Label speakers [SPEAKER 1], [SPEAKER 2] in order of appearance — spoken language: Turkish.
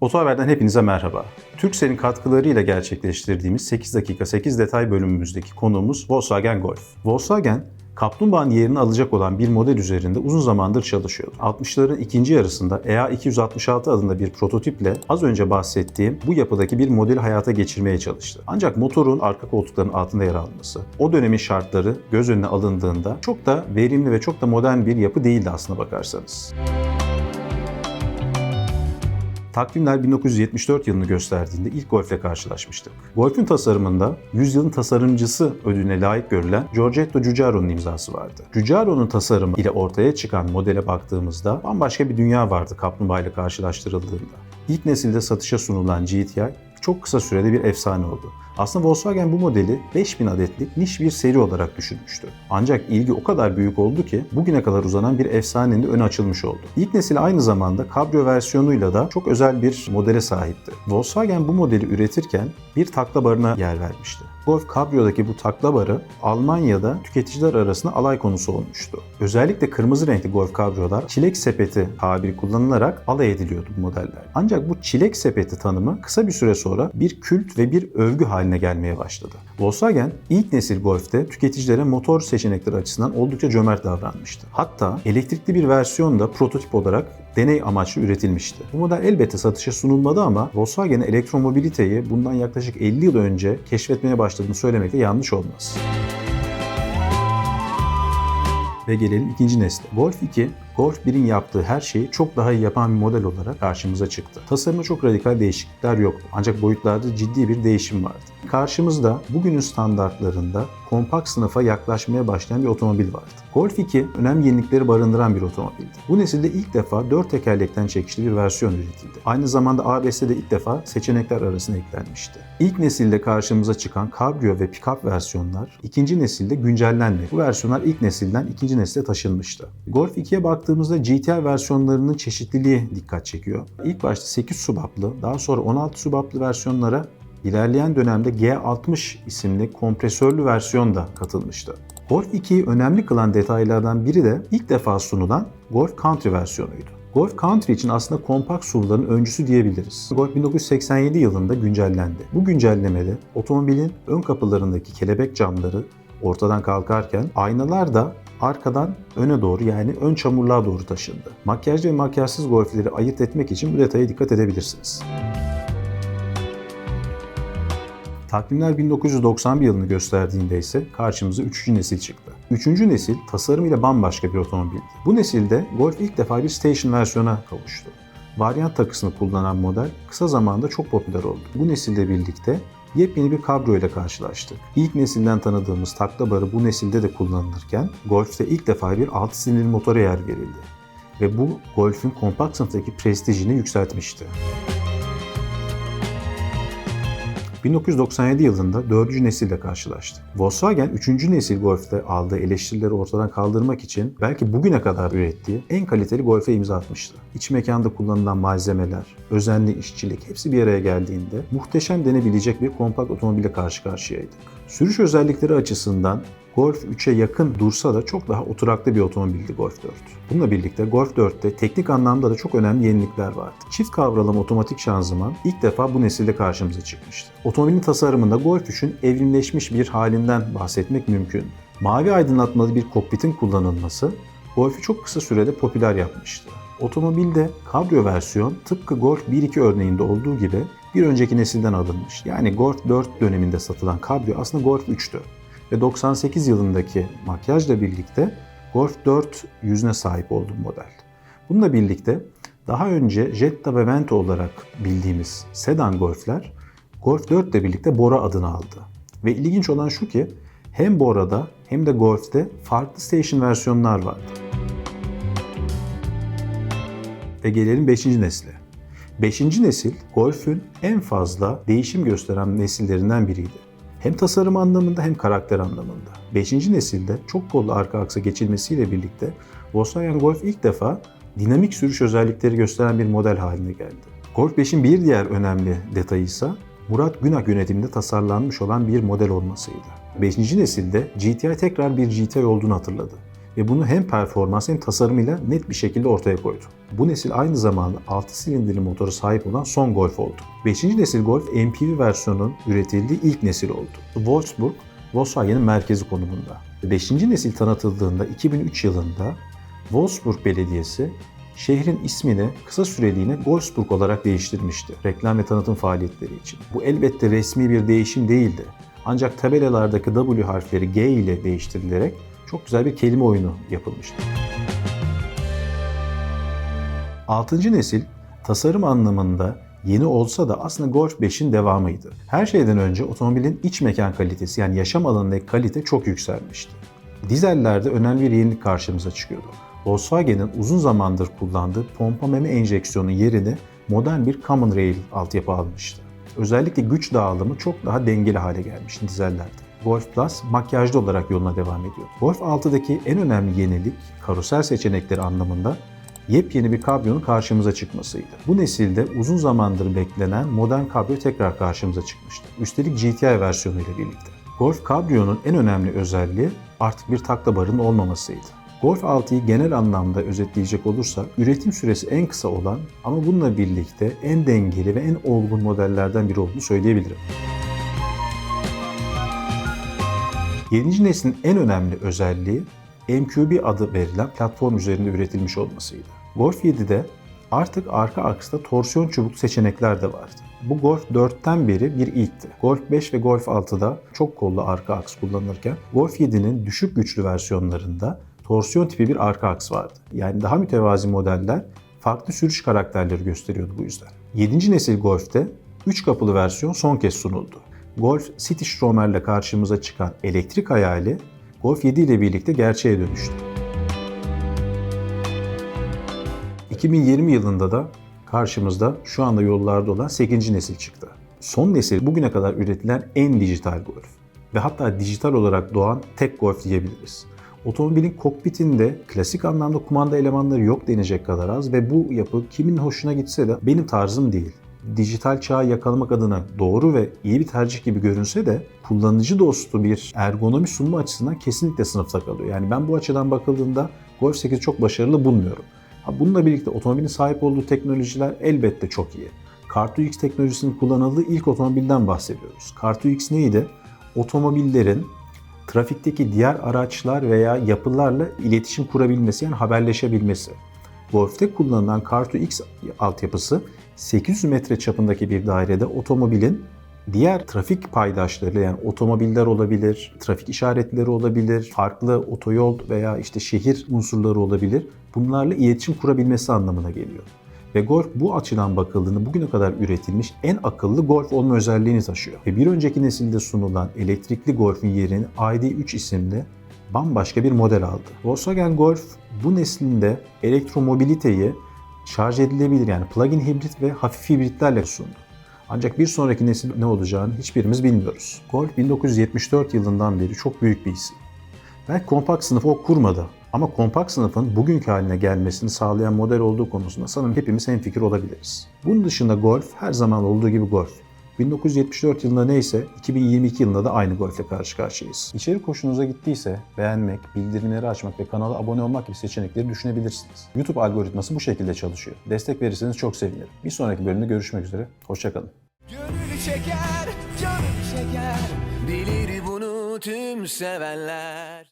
[SPEAKER 1] Oto Haber'den hepinize merhaba. Türkcell'in katkılarıyla gerçekleştirdiğimiz 8 dakika 8 detay bölümümüzdeki konuğumuz Volkswagen Golf. Volkswagen, Kaplumbağa'nın yerini alacak olan bir model üzerinde uzun zamandır çalışıyordu. 60'ların ikinci yarısında EA266 adında bir prototiple az önce bahsettiğim bu yapıdaki bir modeli hayata geçirmeye çalıştı. Ancak motorun arka koltukların altında yer alması, o dönemin şartları göz önüne alındığında çok da verimli ve çok da modern bir yapı değildi aslına bakarsanız. Takvimler 1974 yılını gösterdiğinde ilk Golf'le karşılaşmıştık. Golf'ün tasarımında yüzyılın tasarımcısı ödülüne layık görülen Giorgetto Giugiaro'nun imzası vardı. Giugiaro'nun tasarımı ile ortaya çıkan modele baktığımızda bambaşka bir dünya vardı kaplumbağa ile karşılaştırıldığında. İlk nesilde satışa sunulan GTI çok kısa sürede bir efsane oldu. Aslında Volkswagen bu modeli 5000 adetlik niş bir seri olarak düşünmüştü. Ancak ilgi o kadar büyük oldu ki bugüne kadar uzanan bir efsanenin de önü açılmış oldu. İlk nesil aynı zamanda kabrio versiyonuyla da çok özel bir modele sahipti. Volkswagen bu modeli üretirken bir takla barına yer vermişti. Golf Cabrio'daki bu takla barı Almanya'da tüketiciler arasında alay konusu olmuştu. Özellikle kırmızı renkli Golf Cabrio'lar çilek sepeti tabiri kullanılarak alay ediliyordu bu modeller. Ancak bu çilek sepeti tanımı kısa bir süre sonra bir kült ve bir övgü haline gelmeye başladı. Volkswagen ilk nesil Golf'te tüketicilere motor seçenekleri açısından oldukça cömert davranmıştı. Hatta elektrikli bir versiyon da prototip olarak deney amaçlı üretilmişti. Bu model elbette satışa sunulmadı ama Volkswagen'in elektromobiliteyi bundan yaklaşık 50 yıl önce keşfetmeye başladığını söylemek de yanlış olmaz. Ve gelelim ikinci nesle. Golf 2, Golf 1'in yaptığı her şeyi çok daha iyi yapan bir model olarak karşımıza çıktı. Tasarımda çok radikal değişiklikler yoktu. Ancak boyutlarda ciddi bir değişim vardı. Karşımızda bugünün standartlarında kompakt sınıfa yaklaşmaya başlayan bir otomobil vardı. Golf 2 önemli yenilikleri barındıran bir otomobildi. Bu nesilde ilk defa 4 tekerlekten çekişli bir versiyon üretildi. Aynı zamanda ABS'de de ilk defa seçenekler arasına eklenmişti. İlk nesilde karşımıza çıkan Cabrio ve Pickup versiyonlar ikinci nesilde güncellendi. Bu versiyonlar ilk nesilden ikinci nesile taşınmıştı. Golf 2'ye baktığımızda GTI versiyonlarının çeşitliliği dikkat çekiyor. İlk başta 8 subaplı, daha sonra 16 subaplı versiyonlara İlerleyen dönemde G60 isimli kompresörlü versiyon da katılmıştı. Golf 2'yi önemli kılan detaylardan biri de ilk defa sunulan Golf Country versiyonuydu. Golf Country için aslında kompakt SUV'ların öncüsü diyebiliriz. Golf 1987 yılında güncellendi. Bu güncellemede otomobilin ön kapılarındaki kelebek camları ortadan kalkarken aynalar da arkadan öne doğru yani ön çamurluğa doğru taşındı. Makyajlı ve makyajsız Golf'leri ayırt etmek için bu detaya dikkat edebilirsiniz. Takvimler 1991 yılını gösterdiğinde ise karşımıza 3. nesil çıktı. 3. nesil tasarımıyla bambaşka bir otomobildi. Bu nesilde Golf ilk defa bir station versiyona kavuştu. Varyant takısını kullanan model kısa zamanda çok popüler oldu. Bu nesilde birlikte yepyeni bir kabrio ile karşılaştık. İlk nesilden tanıdığımız takla barı bu nesilde de kullanılırken Golf'te ilk defa bir 6 silindirli motora yer verildi. Ve bu Golf'ün kompakt sınıftaki prestijini yükseltmişti. 1997 yılında 4. nesille karşılaştı. Volkswagen 3. nesil Golf'te aldığı eleştirileri ortadan kaldırmak için belki bugüne kadar ürettiği en kaliteli Golf'e imza atmıştı. İç mekanda kullanılan malzemeler, özenli işçilik hepsi bir araya geldiğinde muhteşem denebilecek bir kompakt otomobile karşı karşıyaydık. Sürüş özellikleri açısından Golf 3'e yakın dursa da çok daha oturaklı bir otomobildi Golf 4. Bununla birlikte Golf 4'te teknik anlamda da çok önemli yenilikler vardı. Çift kavralım otomatik şanzıman ilk defa bu nesilde karşımıza çıkmıştı. Otomobilin tasarımında Golf 3'ün evrimleşmiş bir halinden bahsetmek mümkün. Mavi aydınlatmalı bir kokpitin kullanılması Golf'ü çok kısa sürede popüler yapmıştı. Otomobilde kabrio versiyon tıpkı Golf 1.2 örneğinde olduğu gibi bir önceki nesilden alınmış. Yani Golf 4 döneminde satılan kabrio aslında Golf 3'tü ve 98 yılındaki makyajla birlikte Golf 4 yüzüne sahip oldu model. Bununla birlikte daha önce Jetta ve Vento olarak bildiğimiz sedan Golf'ler Golf 4 ile birlikte Bora adını aldı. Ve ilginç olan şu ki hem Bora'da hem de Golf'te farklı station versiyonlar vardı. Ve gelelim 5. nesle. 5. nesil Golf'ün en fazla değişim gösteren nesillerinden biriydi. Hem tasarım anlamında hem karakter anlamında. 5. nesilde çok kollu arka aksa geçilmesiyle birlikte Volkswagen Golf ilk defa dinamik sürüş özellikleri gösteren bir model haline geldi. Golf 5'in bir diğer önemli detayı ise Murat Günak yönetiminde tasarlanmış olan bir model olmasıydı. 5. nesilde GTI tekrar bir GTI olduğunu hatırladı ve bunu hem performans hem tasarımıyla net bir şekilde ortaya koydu. Bu nesil aynı zamanda 6 silindirli motoru sahip olan son Golf oldu. 5. nesil Golf MPV versiyonun üretildiği ilk nesil oldu. Wolfsburg, Volkswagen'in merkezi konumunda. 5. nesil tanıtıldığında 2003 yılında Wolfsburg Belediyesi şehrin ismini kısa süreliğine Wolfsburg olarak değiştirmişti reklam ve tanıtım faaliyetleri için. Bu elbette resmi bir değişim değildi. Ancak tabelalardaki W harfleri G ile değiştirilerek çok güzel bir kelime oyunu yapılmıştı. 6. nesil tasarım anlamında yeni olsa da aslında Golf 5'in devamıydı. Her şeyden önce otomobilin iç mekan kalitesi yani yaşam alanındaki kalite çok yükselmişti. Dizellerde önemli bir yenilik karşımıza çıkıyordu. Volkswagen'in uzun zamandır kullandığı pompa meme enjeksiyonu yerini modern bir Common Rail altyapı almıştı. Özellikle güç dağılımı çok daha dengeli hale gelmişti dizellerde. Golf Plus makyajlı olarak yoluna devam ediyor. Golf 6'daki en önemli yenilik karosel seçenekleri anlamında yepyeni bir kabriyonun karşımıza çıkmasıydı. Bu nesilde uzun zamandır beklenen modern kabrio tekrar karşımıza çıkmıştı. Üstelik GTI versiyonu ile birlikte. Golf Cabrio'nun en önemli özelliği artık bir takla barının olmamasıydı. Golf 6'yı genel anlamda özetleyecek olursak üretim süresi en kısa olan ama bununla birlikte en dengeli ve en olgun modellerden biri olduğunu söyleyebilirim. 7. neslin en önemli özelliği MQB adı verilen platform üzerinde üretilmiş olmasıydı. Golf 7'de artık arka aksta torsiyon çubuklu seçenekler de vardı. Bu Golf 4'ten beri bir ilkti. Golf 5 ve Golf 6'da çok kollu arka aks kullanılırken Golf 7'nin düşük güçlü versiyonlarında torsiyon tipi bir arka aks vardı. Yani daha mütevazi modeller farklı sürüş karakterleri gösteriyordu bu yüzden. 7. nesil Golf'te 3 kapılı versiyon son kez sunuldu. Golf City Stromer ile karşımıza çıkan elektrik hayali Golf 7 ile birlikte gerçeğe dönüştü. 2020 yılında da karşımızda şu anda yollarda olan 8. nesil çıktı. Son nesil bugüne kadar üretilen en dijital Golf ve hatta dijital olarak doğan tek Golf diyebiliriz. Otomobilin kokpitinde klasik anlamda kumanda elemanları yok denecek kadar az ve bu yapı kimin hoşuna gitse de benim tarzım değil. Dijital çağı yakalamak adına doğru ve iyi bir tercih gibi görünse de kullanıcı dostu bir ergonomi sunma açısından kesinlikle sınıfta kalıyor. Yani ben bu açıdan bakıldığında Golf 8 çok başarılı bulmuyorum. Ha bununla birlikte otomobilin sahip olduğu teknolojiler elbette çok iyi. Car2X teknolojisinin kullanıldığı ilk otomobilden bahsediyoruz. Car2X neydi? Otomobillerin trafikteki diğer araçlar veya yapılarla iletişim kurabilmesi yani haberleşebilmesi. Golf'te kullanılan Car2X altyapısı 800 metre çapındaki bir dairede otomobilin diğer trafik paydaşları yani otomobiller olabilir, trafik işaretleri olabilir, farklı otoyol veya işte şehir unsurları olabilir. Bunlarla iletişim kurabilmesi anlamına geliyor. Ve Golf bu açıdan bakıldığında bugüne kadar üretilmiş en akıllı Golf olma özelliğini taşıyor. Ve bir önceki nesilde sunulan elektrikli Golf'ün yerini ID3 isimli bambaşka bir model aldı. Volkswagen Golf bu neslinde elektromobiliteyi şarj edilebilir yani plug-in hibrit ve hafif hibritlerle sundu. Ancak bir sonraki nesil ne olacağını hiçbirimiz bilmiyoruz. Golf 1974 yılından beri çok büyük bir isim. Belki kompakt sınıfı o kurmadı ama kompakt sınıfın bugünkü haline gelmesini sağlayan model olduğu konusunda sanırım hepimiz hemfikir olabiliriz. Bunun dışında Golf her zaman olduğu gibi Golf. 1974 yılında neyse 2022 yılında da aynı Golf'le karşı karşıyayız. İçerik hoşunuza gittiyse beğenmek, bildirimleri açmak ve kanala abone olmak gibi seçenekleri düşünebilirsiniz. YouTube algoritması bu şekilde çalışıyor. Destek verirseniz çok sevinirim. Bir sonraki bölümde görüşmek üzere. Hoşçakalın.
[SPEAKER 2] Gönül çeker, canım çeker Bilir bunu tüm sevenler